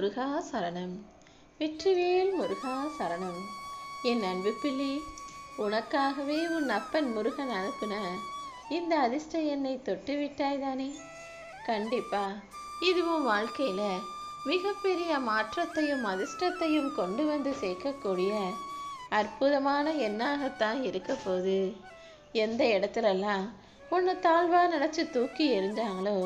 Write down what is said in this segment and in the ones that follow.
முருகா சரணம். வெற்றிவேல் முருகா சரணம். என் அன்பு பிள்ளை உனக்காகவே உன் அப்பன் முருகன் அனுப்பின இந்த அதிர்ஷ்ட எண்ணை தொட்டு விட்டாய்தானே கண்டிப்பா இது உன் வாழ்க்கையில மிகப்பெரிய மாற்றத்தையும் அதிர்ஷ்டத்தையும் கொண்டு வந்து சேர்க்கக்கூடிய அற்புதமான எண்ணாகத்தான் இருக்க போகுது. எந்த இடத்துலலாம் உன்னை தாழ்வாக நினச்சி தூக்கி எறிஞ்சாங்களோ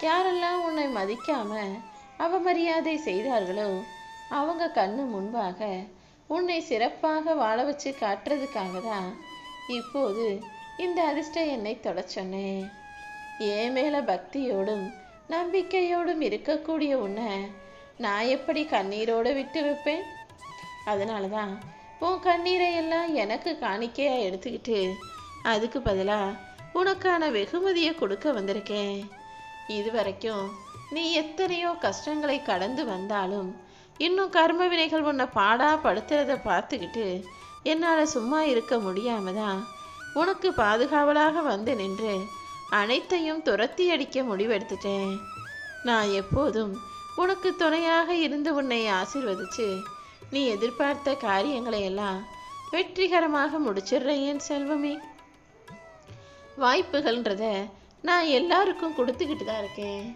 யாரெல்லாம் உன்னை மதிக்காமல் அவமரியாதை செய்தார்களோ? அவங்க கண்ணு முன்பாக உன்னை சிறப்பாக வாழ வச்சு காட்டுறதுக்காக தான் இப்போது இந்த அதிர்ஷ்ட என்னை தொட சொன்னேன் என் பக்தியோடும் நம்பிக்கையோடும் இருக்கக்கூடிய உன்னை நான் எப்படி கண்ணீரோடு விட்டு வைப்பேன்? அதனால தான் உன் கண்ணீரை எல்லாம் எனக்கு காணிக்கையாக எடுத்துக்கிட்டு அதுக்கு பதிலாக உனக்கான வெகுமதியை கொடுக்க வந்திருக்கேன். இது வரைக்கும் நீ எத்தனையோ கஷ்டங்களை கடந்து வந்தாலும் இன்னும் கர்ம வினைகள் உன்னை பாடா படுத்துறத பார்த்துக்கிட்டு என்னால் சும்மா இருக்க முடியாம தான் உனக்கு பாதுகாவலாக வந்து நின்று அனைத்தையும் துரத்தி அடிக்க முடிவெடுத்துட்டேன். நான் எப்போதும் உனக்கு துணையாக இருந்து உன்னை ஆசிர்வதிச்சு நீ எதிர்பார்த்த காரியங்களை எல்லாம் வெற்றிகரமாக முடிச்சிடுறேன் செல்வமே. வாய்ப்புகள்ன்றத நான் எல்லாருக்கும் கொடுத்துக்கிட்டு தான் இருக்கேன்.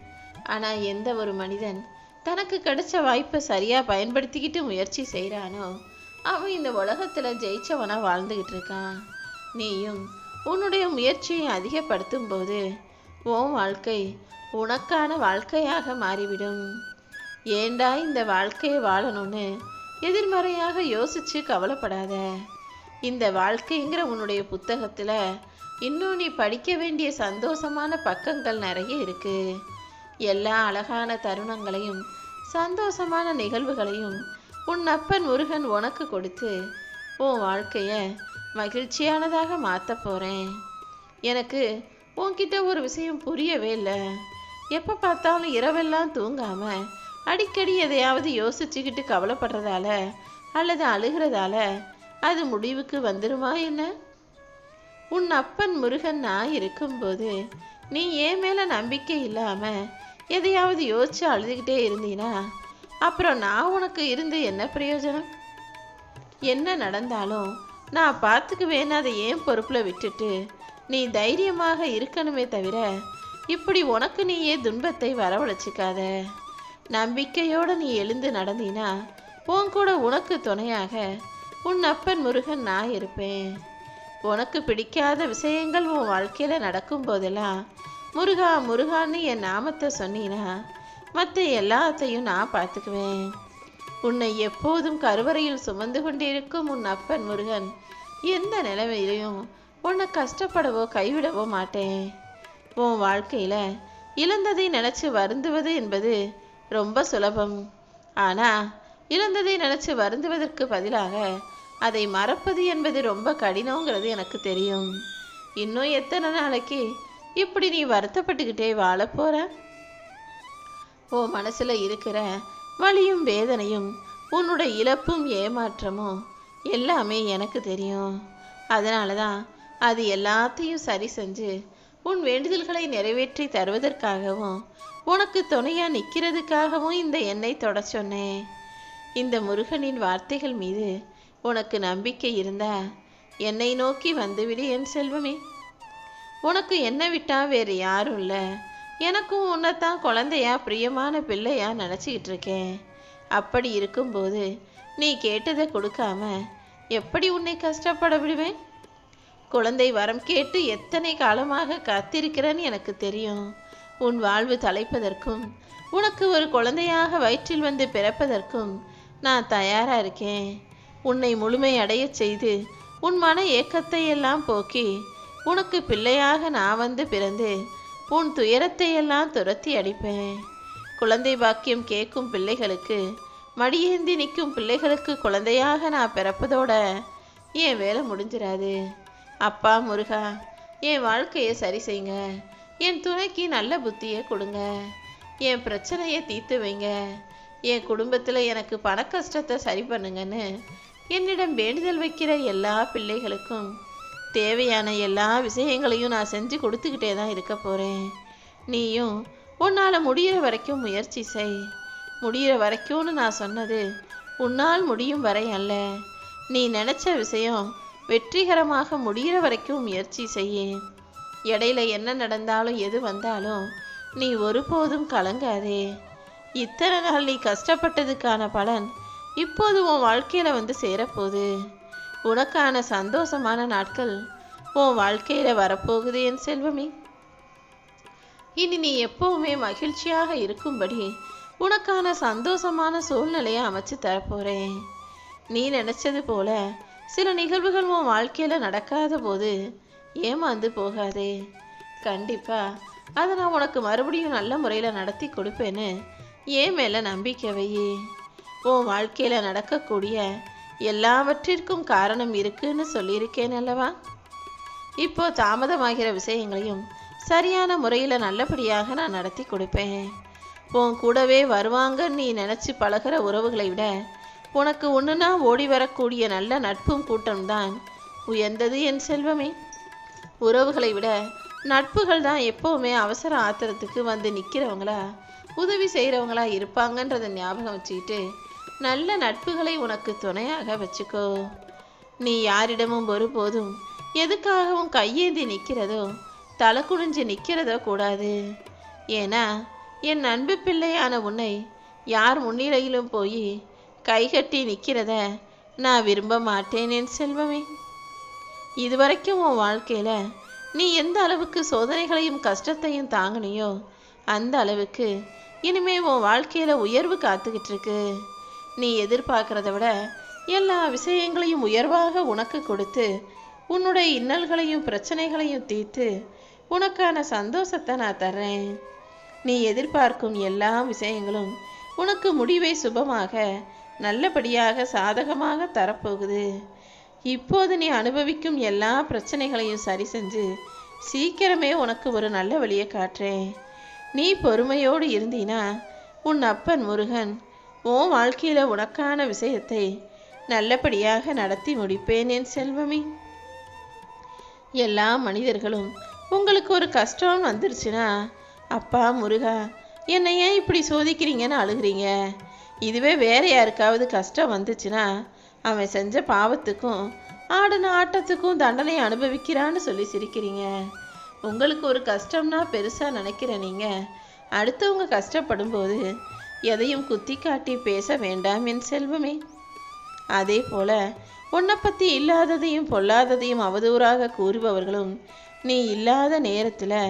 ஆனால் எந்த ஒரு மனிதன் தனக்கு கிடைச்ச வாய்ப்பை சரியாக பயன்படுத்திக்கிட்டு முயற்சி செய்கிறானோ அவன் இந்த உலகத்தில் ஜெயிச்சவனாக வாழ்ந்துக்கிட்டு இருக்கான். நீயும் உன்னுடைய முயற்சியை அதிகப்படுத்தும் போது உன் வாழ்க்கை உனக்கான வாழ்க்கையாக மாறிவிடும். ஏண்டா இந்த வாழ்க்கையை வாழணும்னு எதிர்மறையாக யோசிச்சு கவலைப்படாத. இந்த வாழ்க்கைங்கிற உன்னுடைய புத்தகத்தில் இன்னும் நீ படிக்க வேண்டிய சந்தோஷமான பக்கங்கள் நிறைய இருக்குது எல்லா அழகான தருணங்களையும் சந்தோஷமான நிகழ்வுகளையும் உன் அப்பன் முருகன் உனக்கு கொடுத்து உன் வாழ்க்கையை மகிழ்ச்சியானதாக மாற்ற போகிறேன் எனக்கு உன்கிட்ட ஒரு விஷயம் புரியவே இல்லை. எப்போ பார்த்தாலும் இரவெல்லாம் தூங்காமல் அடிக்கடி எதையாவது யோசிச்சுக்கிட்டு கவலைப்படுறதால அல்லது அழுகிறதால அது முடிவுக்கு வந்துருமா என்ன? உன் அப்பன் முருகன் நான் இருக்கும்போது நீ ஏன் மேலே நம்பிக்கை இல்லாமல் எதையாவது யோசிச்சு அழுதுகிட்டே இருந்தீனா அப்புறம் நான் உனக்கு இருந்து என்ன பிரயோஜனம்? என்ன நடந்தாலும் நான் பார்த்துக்குவேன்னு அதை ஏன் பொறுப்பில் விட்டுட்டு? நீ தைரியமாக இருக்கணுமே தவிர இப்படி உனக்கு நீயே துன்பத்தை வரவழைச்சிக்காத. நம்பிக்கையோடு நீ எழுந்து நடந்தினா உன் கூட உனக்கு துணையாக உன் அப்பன் முருகன் நான் இருப்பேன். உனக்கு பிடிக்காத விஷயங்கள் உன் வாழ்க்கையில் நடக்கும் போதெல்லாம் முருகா முருகான்னு என் நாமத்தை சொன்னீனா மற்ற எல்லாத்தையும் நான் பார்த்துக்குவேன். உன்னை எப்போதும் கருவறையில் சுமந்து கொண்டிருக்கும் உன் அப்பன் முருகன் எந்த நிலைமையிலையும் உன்னை கஷ்டப்படவோ கைவிடவோ மாட்டேன். உன் வாழ்க்கையில் இழந்ததை நினச்சி வருந்துவது என்பது ரொம்ப சுலபம். ஆனால் இழந்ததை நினச்சி வருந்துவதற்கு பதிலாக அதை மறப்பது என்பது ரொம்ப கடினங்கிறது எனக்கு தெரியும். இன்னும் எத்தனை நாளைக்கு இப்படி நீ வருத்தப்பட்டுக்கிட்டே வாழப்போற ஓ மனசுல இருக்கிற வலியும் வேதனையும் உன்னோட இழப்பும் ஏமாற்றமும் எல்லாமே எனக்கு தெரியும். அதனால தான் அது எல்லாத்தையும் சரி செஞ்சு உன் வேண்டுதல்களை நிறைவேற்றி தருவதற்காகவும் உனக்கு துணையா நிற்கிறதுக்காகவும் இந்த எண்ணெய் தொட சொன்னேன். இந்த முருகனின் வார்த்தைகள் மீது உனக்கு நம்பிக்கை இருந்தா என்னை நோக்கி வந்துவிடு என் செல்வமே. உனக்கு என்ன விட்டா வேறு யாரும் இல்லை. எனக்கும் உன்னைத்தான் குழந்தையா பிரியமான பிள்ளையா நினச்சிக்கிட்டு இருக்கேன். அப்படி இருக்கும்போது நீ கேட்டதை கொடுக்காம எப்படி உன்னை கஷ்டப்பட விடுவேன்? குழந்தை வரம் கேட்டு எத்தனை காலமாக காத்திருக்கிறேன்னு எனக்கு தெரியும். உன் வாழ்வு தலைப்பதற்கும் உனக்கு ஒரு குழந்தையாக வயிற்றில் வந்து பிறப்பதற்கும் நான் தயாரா இருக்கேன். உன்னை முழுமை அடையச் செய்து உன் மன ஏக்கத்தை எல்லாம் போக்கி உனக்கு பிள்ளையாக நான் வந்து பிறந்து உன் துயரத்தை எல்லாம் துரத்தி அடிப்பேன். குழந்தை பாக்கியம் கேட்கும் பிள்ளைகளுக்கு மடியேந்தி நிற்கும் பிள்ளைகளுக்கு குழந்தையாக நான் பிறப்பதோட என் வேலை முடிஞ்சிடாது அப்பா முருகா என் வாழ்க்கையை சரி செய்யுங்க என் துணைக்கு நல்ல புத்தியை கொடுங்க. என் பிரச்சனையை தீர்த்து வைங்க. என் குடும்பத்தில் எனக்கு பண கஷ்டத்தை சரி பண்ணுங்கன்னு என்னிடம் வேண்டுதல் வைக்கிற எல்லா பிள்ளைகளுக்கும் தேவையான எல்லா விஷயங்களையும் நான் செஞ்சு கொடுத்துக்கிட்டே தான் இருக்க போகிறேன் நீயும் உன்னால் முடியிற வரைக்கும் முயற்சி செய். முடிகிற வரைக்கும்னு நான் சொன்னது உன்னால் முடியும் வரை அல்ல. நீ நினச்ச விஷயம் வெற்றிகரமாக முடிகிற வரைக்கும் முயற்சி செய்ய. இடையில என்ன நடந்தாலும் எது வந்தாலும் நீ ஒருபோதும் கலங்காதே. இத்தனை நாள் நீ கஷ்டப்பட்டதுக்கான பலன் இப்போது உன் வாழ்க்கையில் வந்து சேரப்போகுது. உனக்கான சந்தோஷமான நாட்கள் உன் வாழ்க்கையில வரப்போகுது என் செல்வமே. இனி நீ எப்பவுமே மகிழ்ச்சியாக இருக்கும்படி உனக்கான சந்தோஷமான சூழ்நிலையை அமைச்சு தரப்போறேன். நீ நினைச்சது போல சில நிகழ்வுகள் உன் வாழ்க்கையில நடக்காத போது ஏமாந்து போகாதே. கண்டிப்பா அதை நான் உனக்கு மறுபடியும் நல்ல முறையில் நடத்தி கொடுப்பேன்னு ஏன் மேல நம்பிக்கை வையே. உன் வாழ்க்கையில நடக்கக்கூடிய எல்லாவற்றிற்கும் காரணம் இருக்குன்னு சொல்லியிருக்கேன் அல்லவா? இப்போ தாமதமாகிற விஷயங்களையும் சரியான முறையில் நல்லபடியாக நான் நடத்தி கொடுப்பேன். உன் கூடவே வருவாங்க நீ நினச்சி பழகிற உறவுகளை விட உனக்கு ஒன்றுனா ஓடி வரக்கூடிய நல்ல நட்பும் கூட்டம்தான் உயர்ந்தது என் செல்வமே. உறவுகளை விட நட்புகள் தான் எப்போவுமே அவசர ஆத்திரத்துக்கு வந்து நிற்கிறவங்களா உதவி செய்கிறவங்களா இருப்பாங்கன்றதை ஞாபகம் வச்சுக்கிட்டு நல்ல நட்புகளை உனக்கு துணையாக வச்சுக்கோ. நீ யாரிடமும் ஒருபோதும் எதுக்காகவும் கையேந்தி நிற்கிறதோ தலை குனிஞ்சு நிற்கிறதோ கூடாது. ஏன்னா என் அன்பு பிள்ளையான உன்னை யார் முன்னிலையிலும் போய் கைகட்டி நிற்கிறத நான் விரும்ப மாட்டேன் என் செல்வமே. இதுவரைக்கும் உன் வாழ்க்கையில் நீ எந்த அளவுக்கு சோதனைகளையும் கஷ்டத்தையும் தாங்கினியோ அந்த அளவுக்கு இனிமே உன் வாழ்க்கையில் உயர்வு காத்துக்கிட்டு இருக்கு நீ எதிர்பார்க்கறத விட எல்லா விஷயங்களையும் உயர்வாக உனக்கு கொடுத்து உன்னுடைய இன்னல்களையும் பிரச்சனைகளையும் தீர்த்து உனக்கான சந்தோஷத்தை நான் தர்றேன். நீ எதிர்பார்க்கும் எல்லா விஷயங்களும் உனக்கு முடிவை சுபமாக நல்லபடியாக சாதகமாக தரப்போகுது. இப்போது நீ அனுபவிக்கும் எல்லா பிரச்சனைகளையும் சரி செஞ்சு சீக்கிரமே உனக்கு ஒரு நல்ல வழியை காட்டுறேன். நீ பொறுமையோடு இருந்தீனா உன் அப்பன் முருகன் உன் வாழ்க்கையில் உனக்கான விஷயத்தை நல்லபடியாக நடத்தி முடிப்பேன் என் செல்வமே. எல்லா மனிதர்களும் உங்களுக்கு ஒரு கஷ்டம் வந்துருச்சுன்னா அப்பா முருகா என்னை ஏன் இப்படி சோதிக்கிறீங்கன்னு அழுகிறீங்க? இதுவே வேற யாருக்காவது கஷ்டம் வந்துச்சுன்னா அவன் செஞ்ச பாவத்துக்கும் ஆடின ஆட்டத்துக்கும் தண்டனை அனுபவிக்கிறான்னு சொல்லி சிரிக்கிறீங்க. உங்களுக்கு ஒரு கஷ்டம்னா பெருசாக நினைக்கிற நீங்கள் அடுத்தவங்க கஷ்டப்படும் போது எதையும் குத்தி காட்டி பேச வேண்டாம் என் செல்வமே. அதே போல உன்னை பற்றி இல்லாததையும் பொல்லாததையும் அவதூறாக கூறுபவர்களும் நீ இல்லாத நேரத்தில்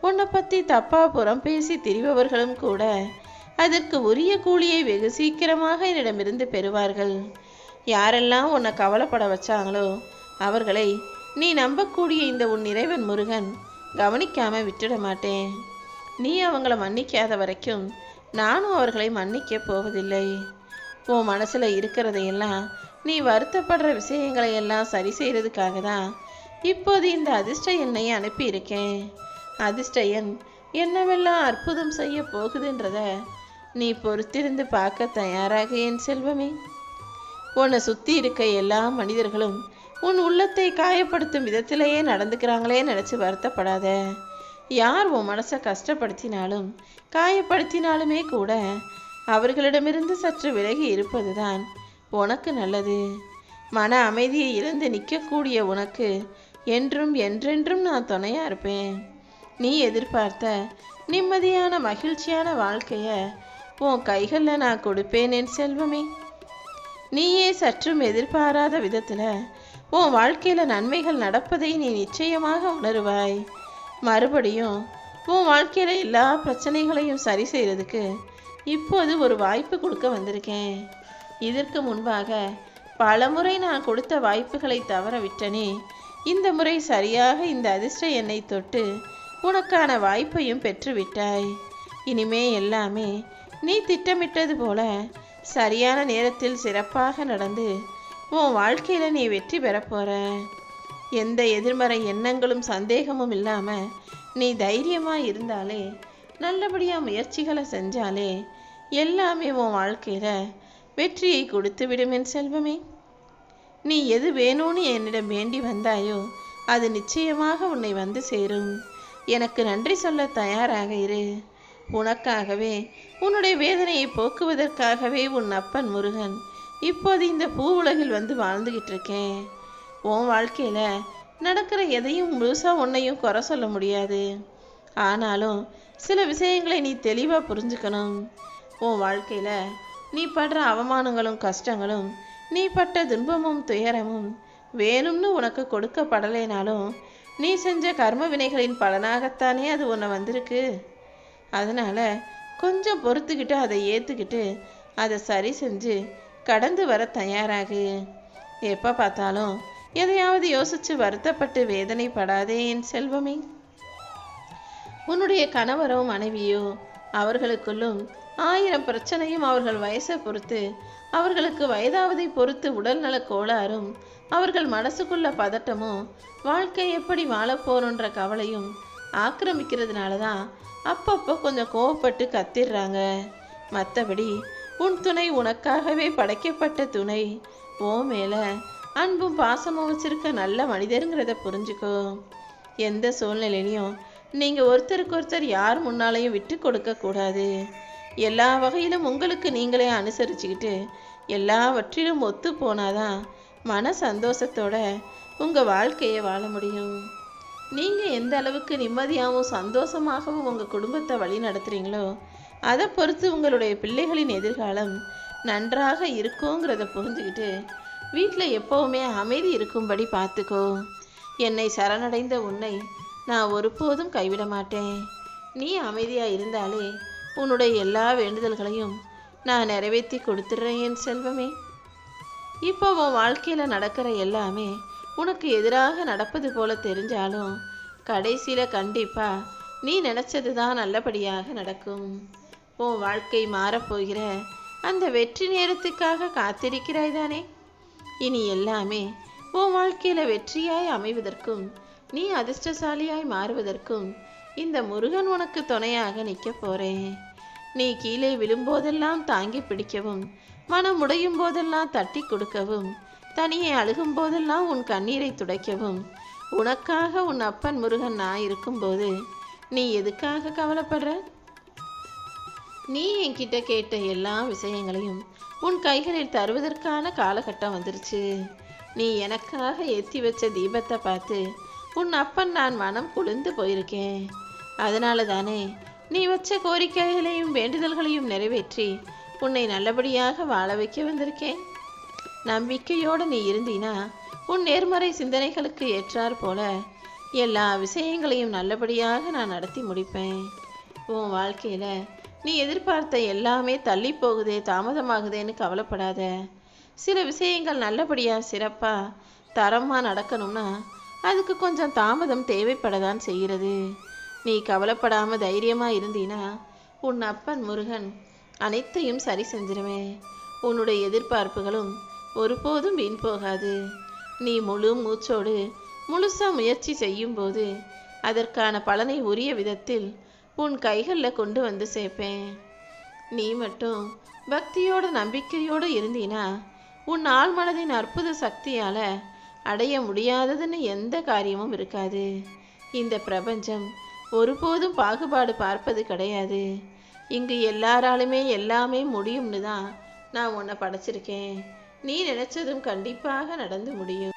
உன்னை பற்றி தப்பா புறம் பேசி திரிபவர்களும் கூட அதற்கு உரிய கூலியை வெகு சீக்கிரமாக என்னிடமிருந்து பெறுவார்கள். யாரெல்லாம் உன்னை கவலைப்பட வச்சாங்களோ அவர்களை நீ நம்பக்கூடிய இந்த உன் இறைவன் முருகன் கவனிக்காம விட்டுட மாட்டேன். நீ அவங்கள மன்னிக்காத வரைக்கும் நானும் அவர்களை மன்னிக்க போவதில்லை. உன் மனசுல இருக்கிறதையெல்லாம் நீ வருத்தப்படுற விஷயங்களை எல்லாம் சரி செய்யறதுக்காக தான் இப்போது இந்த அதிர்ஷ்ட எண்ணை அனுப்பியிருக்கேன். அதிர்ஷ்ட எண் என்னவெல்லாம் அற்புதம் செய்ய போகுதுன்றத நீ பொறுத்திருந்து பார்க்க தயாராக என் செல்வமே. உன்னை சுற்றி இருக்க எல்லா மனிதர்களும் உன் உள்ளத்தை காயப்படுத்தும் விதத்திலேயே நடந்துக்கிறாங்களே நினச்சி வருத்தப்படாத. யார் உன் மனசை கஷ்டப்படுத்தினாலும் காயப்படுத்தினாலுமே கூட அவர்களிடமிருந்து சற்று விலகி இருப்பதுதான் உனக்கு நல்லது. மன அமைதியை இழந்து நிற்கக்கூடிய உனக்கு என்றும் என்றென்றும் நான் துணையா இருப்பேன். நீ எதிர்பார்த்த நிம்மதியான மகிழ்ச்சியான வாழ்க்கையை உன் கைகளில் நான் கொடுப்பேன் என் செல்வமே. நீயே சற்றும் எதிர்பாராத விதத்தில் உன் வாழ்க்கையில் நன்மைகள் நடப்பதை நீ நிச்சயமாக உணருவாய். மறுபடியும் உன் வாழ்க்கையில் எல்லா பிரச்சனைகளையும் சரி செய்கிறதுக்கு இப்போது ஒரு வாய்ப்பு கொடுக்க வந்திருக்கேன். இதற்கு முன்பாக பலமுறை நான் கொடுத்த வாய்ப்புகளை தவற விட்டனே. இந்த முறை சரியாக இந்த அதிர்ஷ்ட எண்ணை தொட்டு உனக்கான வாய்ப்பையும் பெற்றுவிட்டாய் இனிமே எல்லாமே நீ திட்டமிட்டது போல சரியான நேரத்தில் சிறப்பாக நடந்து உன் வாழ்க்கையில் நீ வெற்றி பெறப் எந்த எதிர்மறை எண்ணங்களும் சந்தேகமும் இல்லாமல் நீ தைரியமாக இருந்தாலே நல்லபடியாக முயற்சிகளை செஞ்சாலே எல்லாமே உன் வாழ்க்கையில் வெற்றியை கொடுத்து விடும் என் செல்வமே. நீ எது வேணும்னு என்னிடம் வேண்டி வந்தாயோ அது நிச்சயமாக உன்னை வந்து சேரும். எனக்கு நன்றி சொல்ல தயாராக இரு. உனக்காகவே உன்னுடைய வேதனையை போக்குவதற்காகவே உன் அப்பன் முருகன் இப்போது இந்த பூ உலகில் வந்து வாழ்ந்துகிட்டு இருக்கேன். உன் வாழ்க்கையில் நடக்கிற எதையும் முழுசாக உன்னையும் குறை சொல்ல முடியாது. ஆனாலும் சில விஷயங்களை நீ தெளிவாக புரிஞ்சுக்கணும். உன் வாழ்க்கையில் நீ படுற அவமானங்களும் கஷ்டங்களும் நீ பட்ட துன்பமும் துயரமும் வேணும்னு உனக்கு கொடுக்கப்படலைனாலும் நீ செஞ்ச கர்ம வினைகளின் பலனாகத்தானே அது உன்னை வந்திருக்கு. அதனால் கொஞ்சம் பொறுத்துக்கிட்டு அதை ஏற்றுக்கிட்டு அதை சரி செஞ்சு கடந்து வர தயாராகு. எப்போ பார்த்தாலும் எதையாவது யோசித்து வருத்தப்பட்டு வேதனைப்படாதே என் செல்வமே. உன்னுடைய கணவரோ மனைவியோ அவர்களுக்குள்ளும் ஆயிரம் பிரச்சனையும் அவர்கள் வயசை பொறுத்து அவர்களுக்கு வயதாவதை பொறுத்து உடல்நல கோளாறும் அவர்கள் மனசுக்குள்ள பதட்டமும் வாழ்க்கை எப்படி வாழப்போறோன்ற கவலையும் ஆக்கிரமிக்கிறதுனால தான் அப்பப்போ கொஞ்சம் கோவப்பட்டு கத்திடுறாங்க மற்றபடி உன் துணை உனக்காகவே படைக்கப்பட்ட துணை ஓ மேலே அன்பும் பாசமும் வச்சிருக்க நல்ல மனிதருங்கிறத புரிஞ்சுக்கோ. எந்த சூழ்நிலையிலையும் நீங்கள் ஒருத்தருக்கு ஒருத்தர் யார் முன்னாலையும் விட்டு கொடுக்க கூடாது. எல்லா வகையிலும் உங்களுக்கு நீங்களே அனுசரிச்சுக்கிட்டு எல்லாவற்றிலும் ஒத்து போனாதான் மன சந்தோஷத்தோட உங்கள் வாழ்க்கையை வாழ முடியும். நீங்கள் எந்த அளவுக்கு நிம்மதியாகவும் சந்தோஷமாகவும் உங்கள் குடும்பத்தை வழி நடத்துகிறீங்களோ அதை பொறுத்து உங்களுடைய பிள்ளைகளின் எதிர்காலம் நன்றாக இருக்குங்கிறத புரிஞ்சுக்கிட்டு வீட்டில் எப்போவுமே அமைதி இருக்கும்படி பார்த்துக்கோ என்னை சரணடைந்த உன்னை நான் ஒருபோதும் கைவிட மாட்டேன். நீ அமைதியாக இருந்தாலே உன்னுடைய எல்லா வேண்டுதல்களையும் நான் நிறைவேற்றி கொடுத்துட்றேன் என் செல்வமே. இப்போ உன் வாழ்க்கையில் நடக்கிற எல்லாமே உனக்கு எதிராக நடப்பது போல தெரிஞ்சாலும் கடைசியில் கண்டிப்பாக நீ நினச்சது தான் நல்லபடியாக நடக்கும். உன் வாழ்க்கை மாறப்போகிற அந்த வெற்றி நேரத்துக்காக காத்திருக்கிறாய் தானே? இனி எல்லாமே உன் வாழ்க்கையில் வெற்றியாய் அமைவதற்கும் நீ அதிர்ஷ்டசாலியாய் மாறுவதற்கும் இந்த முருகன் உனக்கு துணையாக நிற்க போறேன். நீ கீழே விழும்போதெல்லாம் தாங்கி பிடிக்கவும் மனம் உடையும் போதெல்லாம் தட்டி கொடுக்கவும் தனியே அழுகும் போதெல்லாம் உன் கண்ணீரை துடைக்கவும் உனக்காக உன் அப்பன் முருகன் நான் இருக்கும்போது நீ எதுக்காக கவலைப்படுற? நீ என்கிட்ட கேட்ட எல்லா விஷயங்களையும் உன் கைகளில் தருவதற்கான காலகட்டம் வந்துருச்சு. நீ எனக்காக ஏற்றி வச்ச தீபத்தை பார்த்து உன் அப்பன் நான் மனம் குளிர்ந்து போயிருக்கேன். அதனால தானே நீ வச்ச கோரிக்கைகளையும் வேண்டுதல்களையும் நிறைவேற்றி உன்னை நல்லபடியாக வாழ வைக்க வந்திருக்கேன். நம்பிக்கையோடு நீ இருந்தீனா உன் நேர்மறை சிந்தனைகளுக்கு ஏற்றாற் போல எல்லா விஷயங்களையும் நல்லபடியாக நான் நடத்தி முடிப்பேன். உன் வாழ்க்கையில் நீ எதிர்பார்த்த எல்லாமே தள்ளி போகுதே தாமதமாகுதேன்னு கவலைப்படாத. சில விஷயங்கள் நல்லபடியாக சிறப்பாக தரமாக நடக்கணும்னா அதுக்கு கொஞ்சம் தாமதம் தேவைப்படதான் செய்கிறது. நீ கவலைப்படாமல் தைரியமாக இருந்தீனா உன் அப்பன் முருகன் அனைத்தையும் சரி செஞ்சிருவே உன்னுடைய எதிர்பார்ப்புகளும் ஒருபோதும் வீண் போகாது. நீ முழு மூச்சோடு முழுசாக முயற்சி செய்யும்போது அதற்கான பலனை உரிய விதத்தில் உன் கைகளில் கொண்டு வந்து சேர்ப்பேன். நீ மட்டும் பக்தியோட நம்பிக்கையோடு இருந்தீனா உன் ஆள் மனதின் அற்புத சக்தியால் அடைய முடியாததுன்னு எந்த காரியமும் இருக்காது. இந்த பிரபஞ்சம் ஒருபோதும் பாகுபாடு பார்ப்பது கிடையாது. இங்கு எல்லாராலுமே எல்லாமே முடியும்னு தான் நான் உன்னை படைச்சிருக்கேன். நீ நினைச்சதும் கண்டிப்பாக நடந்து முடியும்.